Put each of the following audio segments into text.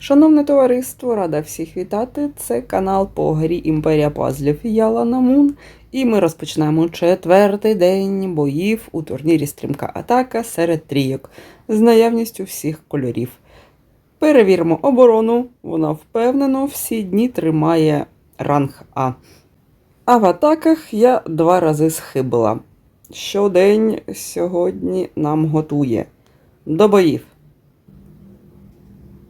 Шановне товариство, рада всіх вітати. Це канал по грі Імперія Пазлів Я Лана Мун. І ми розпочинаємо четвертий день боїв у турнірі Стрімка Атака серед трійок з наявністю всіх кольорів. Перевіримо оборону. Вона впевнено всі дні тримає ранг А. А в атаках я два рази схибила. Щодень сьогодні нам готує до боїв.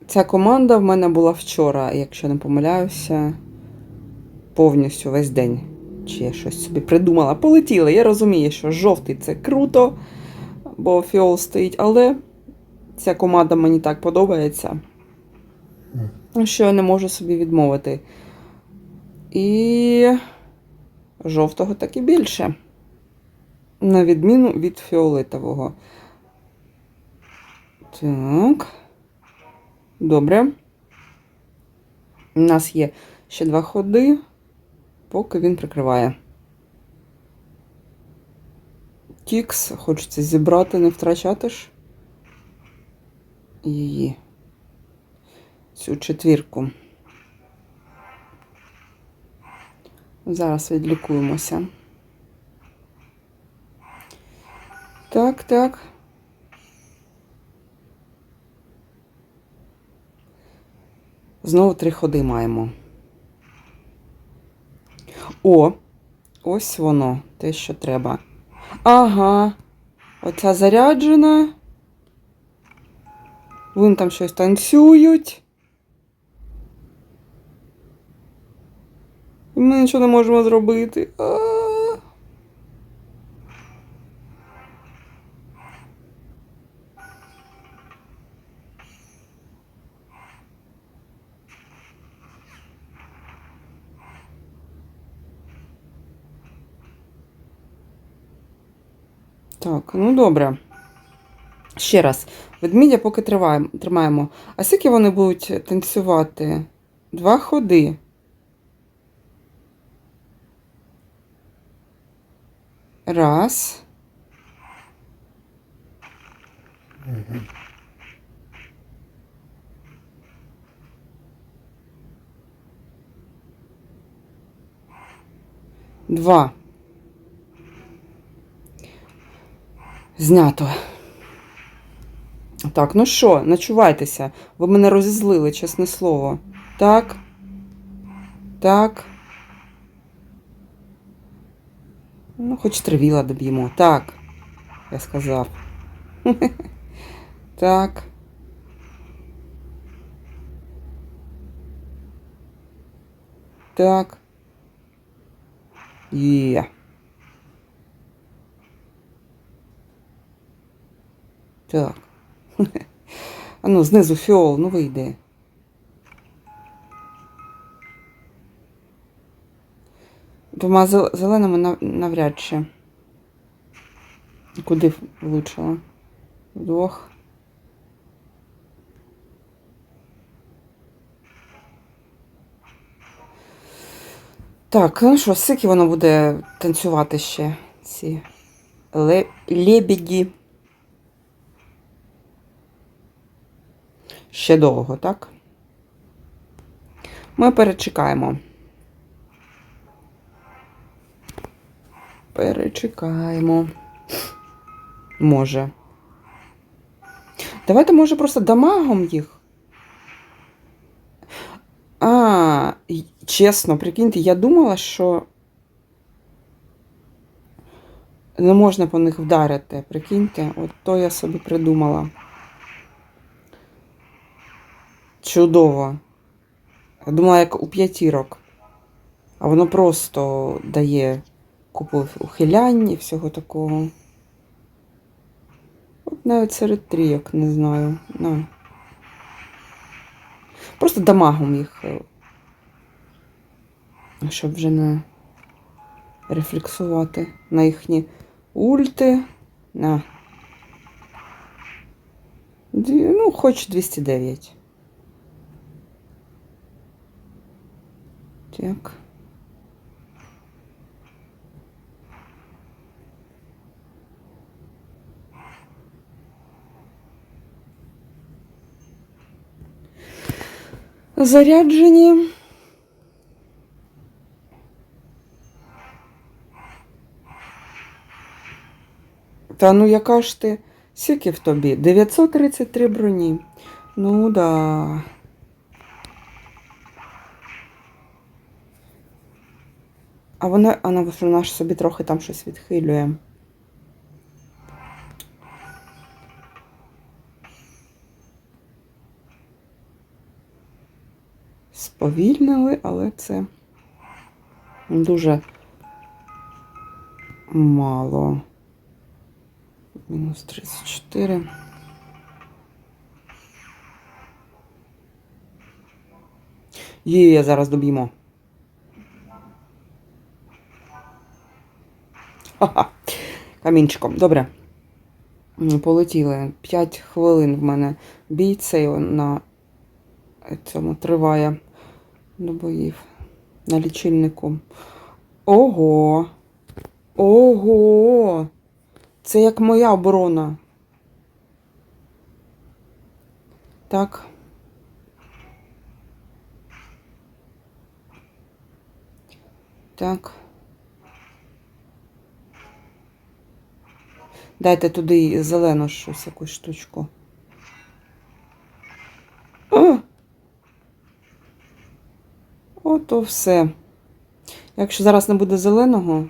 Ця команда в мене була вчора, якщо не помиляюся, повністю весь день. Чи я щось собі придумала. Полетіли. Я розумію, що жовтий це круто, бо фіол стоїть, але ця команда мені так подобається, що я не можу собі відмовити. І жовтого так і більше. На відміну від фіолетового. Так. Добре. У нас є ще два ходи, поки він прикриває. Тікс, хочеться зібрати, не втрачати ж її. Цю четвірку. Зараз відлікуємося. Так, так. Знову три ходи маємо. О, ось воно, те, що треба. Ага. Оця заряджена. Вони там щось танцюють. Ми нічого не можемо зробити. А. Так, ну добре. Ще раз. Ведмідя поки тримаємо. А скільки вони будуть танцювати? Два ходи. Раз. Два. Знято. Так, ну що, начувайтеся. Ви мене розізлили, чесне слово. Так. Так. Ну, хоч тривіла доб'ємо. Так. Я сказав. Так. Так. Є. Так. А ну, знизу фіол, ну вийди. Двома зеленими навряд чи. Куди влучила? Вдвох. Так, ну що, скільки воно буде танцювати ще ці ле- лебеді? Ще довго, так? Ми перечекаємо. Перечекаємо. Може. Давайте, може, просто дамагом їх. А, чесно, прикиньте, я думала, що не можна по них вдарити. Прикиньте, от то я собі придумала. Чудово. Я думала, як у п'ятірок. А воно просто дає купу ухилянь і всього такого. От навіть серед трійок, не знаю. Ну. Просто дамагом їх. е, Щоб вже не рефлексувати на їхні ульти. На. Ну, хоч 209. Так. заряджені. Та ну яка ж ти? Скільки в тобі? 933 броні. Ну да. А вона, вона, вона ж собі трохи там щось відхилює. Сповільнили, але це дуже мало. Мінус 34. Є, зараз доб'ємо. Ха-ха. Камінчиком. Добре. Полетіли. 5 хвилин в мене бій цей на цьому триває до боїв. На лічильнику. Ого! Ого! Це як моя оборона. Так. Так. Дайте туди зелену щось, якусь штучку. О! Ото все. Якщо зараз не буде зеленого,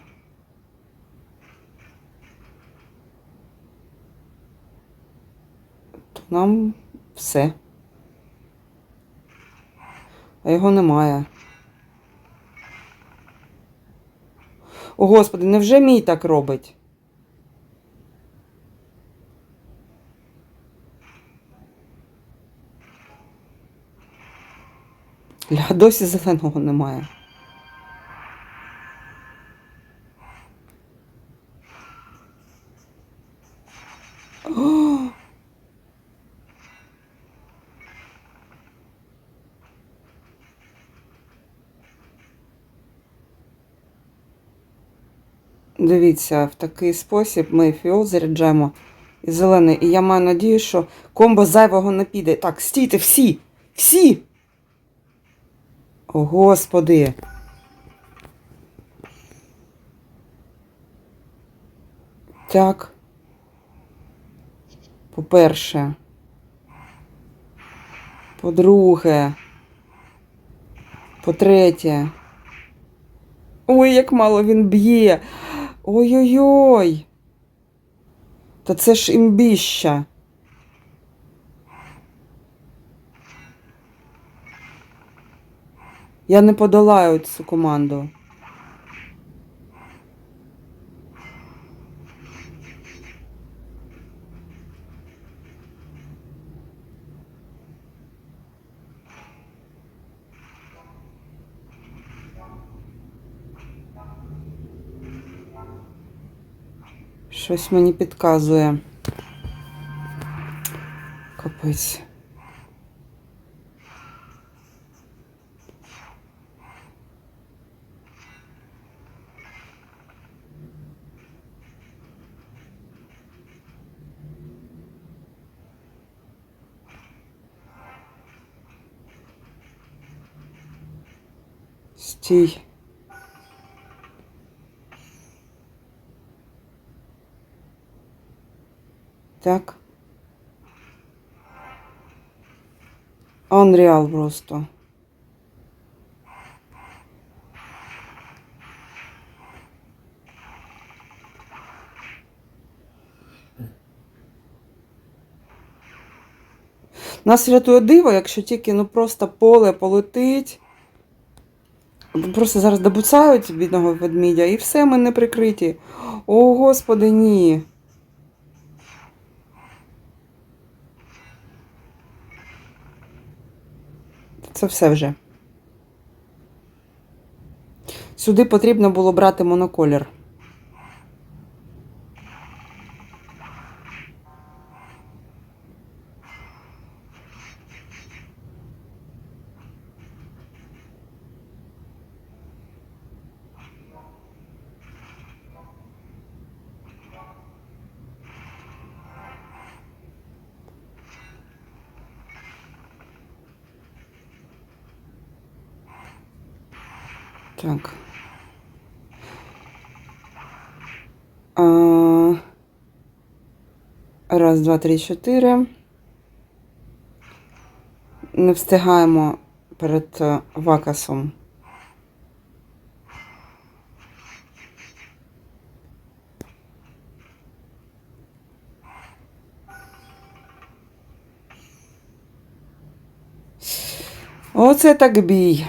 то нам все. А його немає. О, Господи, невже мій так робить? Ля, досі зеленого немає. Дивіться, в такий спосіб ми фіол заряджаємо і зелений. І я маю надію, що комбо зайвого не піде. Так, стійте всі! Всі! О, Господи! Так. По-перше. По-друге. По-третє. Ой, як мало він б'є. Ой-ой-ой. Та це ж імбіща. Я не подолаю цю команду. Щось мені підказує. Капець. Стій. Так. Unreal просто. Нас рятує диво, якщо тільки ну просто поле полетить. Просто зараз добуцають бідного ведмідя і все, ми не прикриті. О, господи, ні. Це все вже. Сюди потрібно було брати моноколір. Раз, два, три, чотири. Не встигаємо перед е, вакасом. Оце так бій.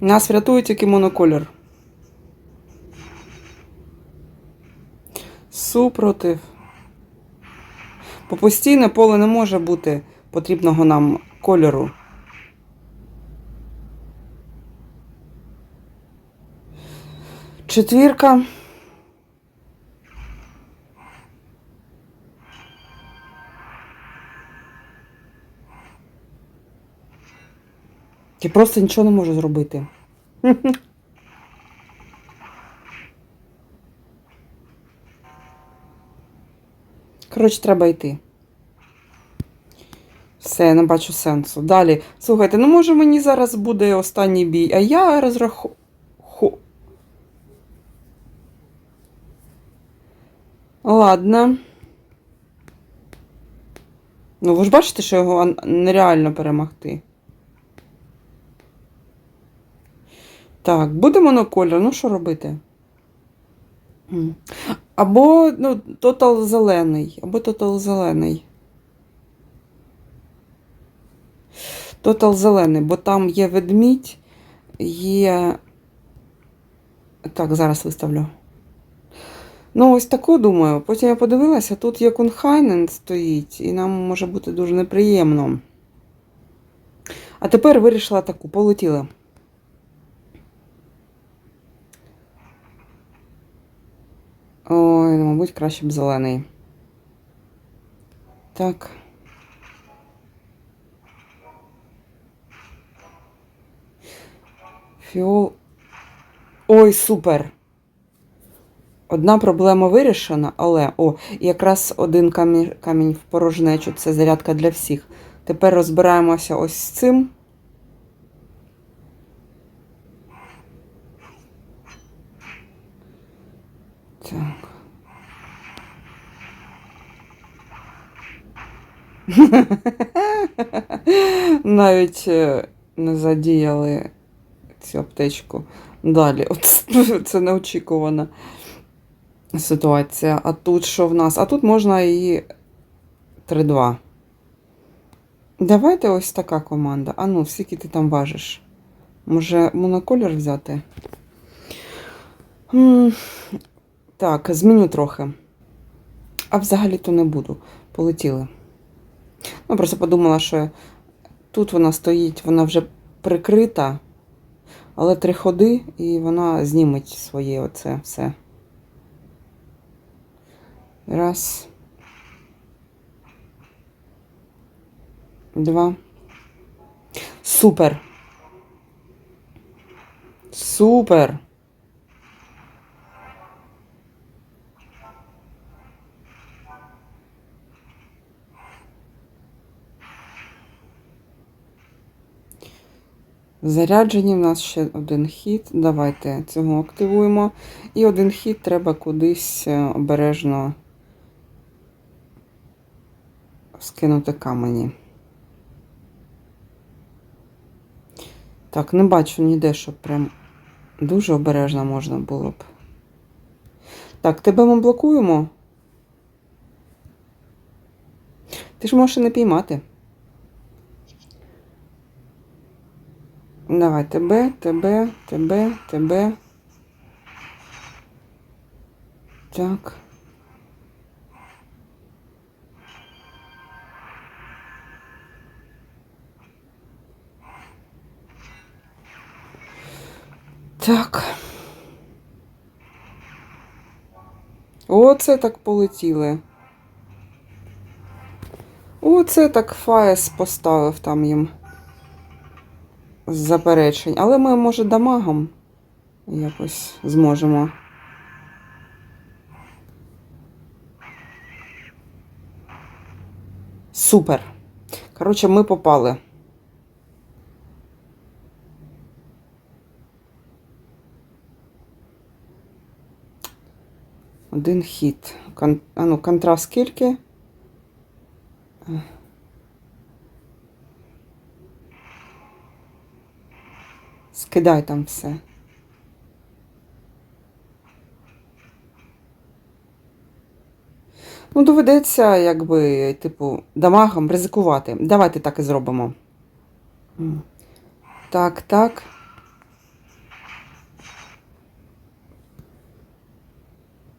Нас врятує тільки моноколір. Супротив. Бо постійне поле не може бути потрібного нам кольору. Четвірка. Я просто нічого не можу зробити. Коротше, треба йти. Все, я не бачу сенсу. Далі. Слухайте, ну може мені зараз буде останній бій, а я розраху. Ладно. Ну, ви ж бачите, що його нереально перемогти. Так, буде моноколір, ну що робити? Або, ну, тотал зелений, або тотал зелений. Тотал зелений, бо там є ведмідь, є. Так, зараз виставлю. Ну, ось таку думаю. Потім я подивилася, тут є Кунхайнен стоїть, і нам може бути дуже неприємно. А тепер вирішила таку, полетіли. Ой, ну, мабуть, краще б зелений. Так. Фіол. Ой, супер. Одна проблема вирішена, але о, якраз один камінь, камінь в порожнечу це зарядка для всіх. Тепер розбираємося ось з цим. Так. Навіть е, не задіяли цю аптечку. Далі. От, це неочікувана ситуація. А тут що в нас? А тут можна і 3-2. Давайте ось така команда. А ну, скільки ти там важиш? Може, моноколір взяти? Так, зміню трохи. А взагалі-то не буду. Полетіли. Ну, просто подумала, що тут вона стоїть, вона вже прикрита, але три ходи, і вона зніметь своє оце все. Раз. Два. Супер. Супер. Заряджені в нас ще один хід. Давайте цього активуємо. І один хід треба кудись е, обережно скинути камені. Так, не бачу ніде, щоб прям дуже обережно можна було б. Так, тебе ми блокуємо. Ти ж можеш і не піймати. Давай, тебе, тебе, тебе, тебе. Так. Так. Оце так полетіли. Оце так Фаєс поставив там їм заперечень. Але ми, може, дамагом якось зможемо. Супер. Коротше, ми попали. Один хіт. Кон... А ну, контраст скільки? Скидай там все. Ну, доведеться, якби, типу, дамагом ризикувати. Давайте так і зробимо. Так, так.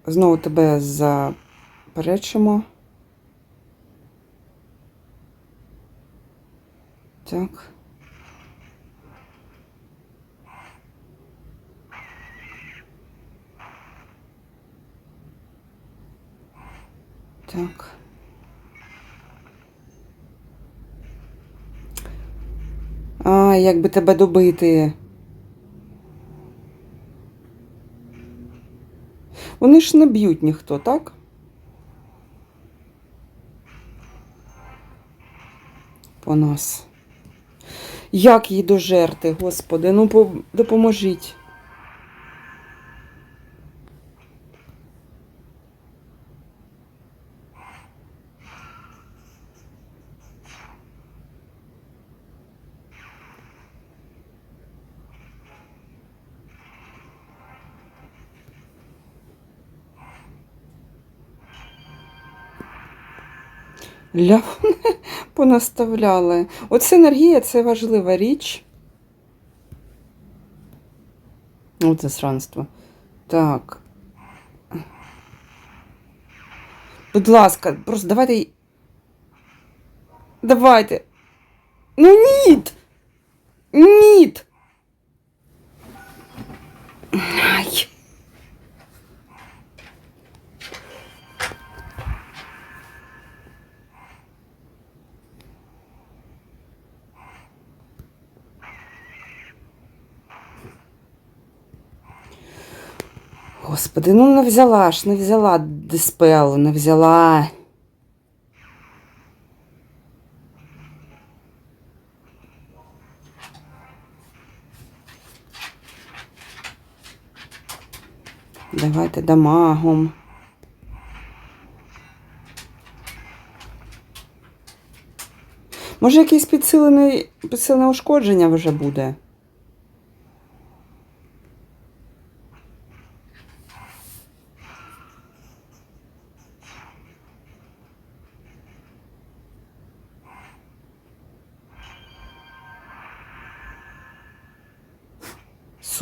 Знову тебе заперечимо. Так. Так. А, як би тебе добити? Вони ж не б'ють ніхто, так? По нас. Як її дожерти, господи, ну допоможіть. Ля понаставляли. Оце енергія це важлива річ. Оце сранство. Так. Будь ласка, просто давайте. Давайте. Ну ніт! Ніт! Ай. Господи, ну не взяла ж, не взяла диспелу, не взяла. Давайте дамагом. Може, якесь підсилене, підсилене ушкодження вже буде?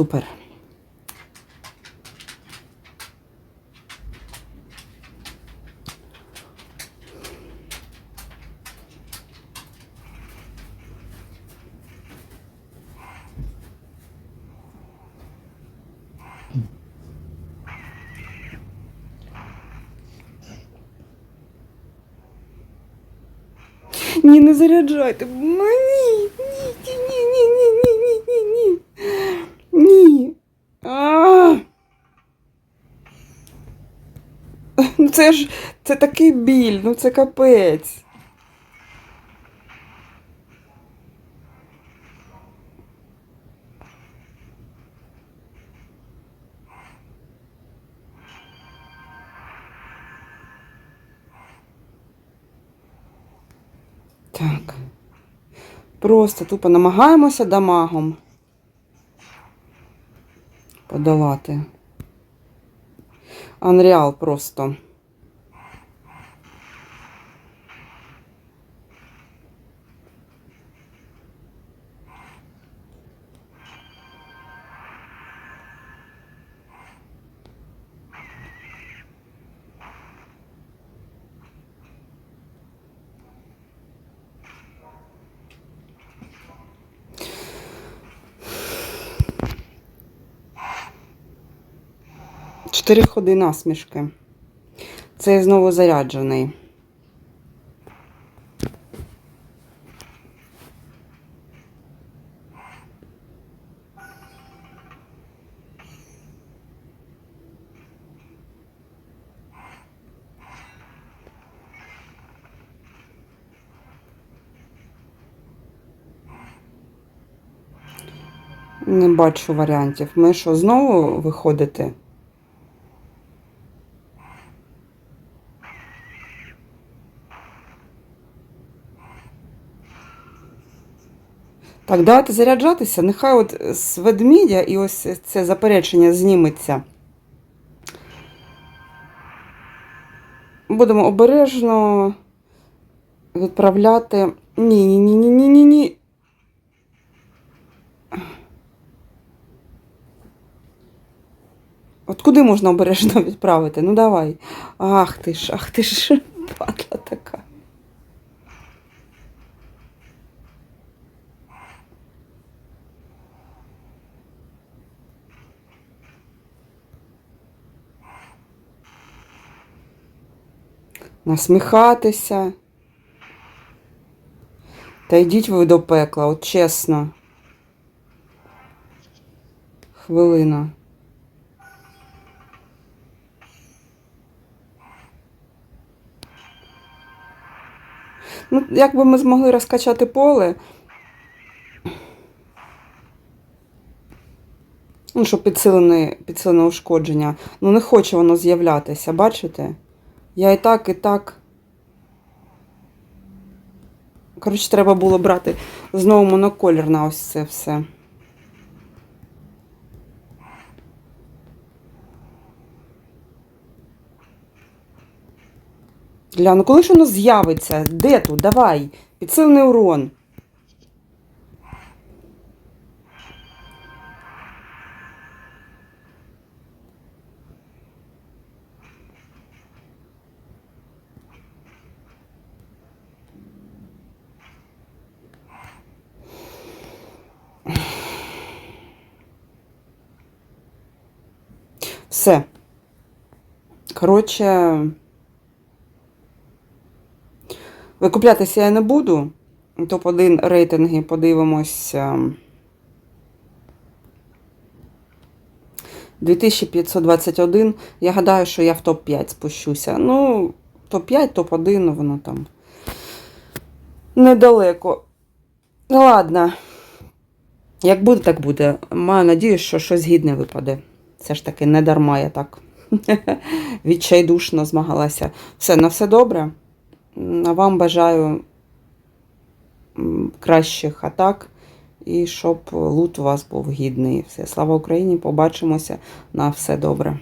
Супер. Ні, не заряджайте. Ну, ні, ні, ні, ні, ні, ні, ні, ні, ні, ні. Ні. Ну це ж це такий біль, ну це капець. Так. Просто тупо намагаємося дамагом подолати. Анреал просто. Чотири ходи насмішки. Це знову заряджений. Не бачу варіантів. Ми що, знову виходити? Так, давайте заряджатися. Нехай от з ведмідя і ось це заперечення зніметься. Будемо обережно відправляти. Ні, ні, ні, ні, ні, ні, ні. От куди можна обережно відправити? Ну давай. Ах ти ж, ах ти ж, падла така. Насміхатися. Та йдіть ви до пекла, от чесно. Хвилина. Ну, якби ми змогли розкачати поле. Ну, щоб підсилене, підсилене ушкодження. Ну, не хоче воно з'являтися, бачите? Я і так, і так. Коротше, треба було брати знову моноколір на ось це все. Гляну, коли ж воно з'явиться? Де тут? Давай. Підсилений урон. Все. Коротше, викуплятися я не буду. Топ-1 рейтинги подивимося. 2521. Я гадаю, що я в топ-5 спущуся. Ну, топ-5, топ-1, воно там недалеко. Ну, ладно. Як буде, так буде. Маю надію, що щось гідне випаде. Все ж таки не дарма я так відчайдушно змагалася. Все, на все добре. Вам бажаю кращих атак і щоб лут у вас був гідний. Все, слава Україні! Побачимося на все добре.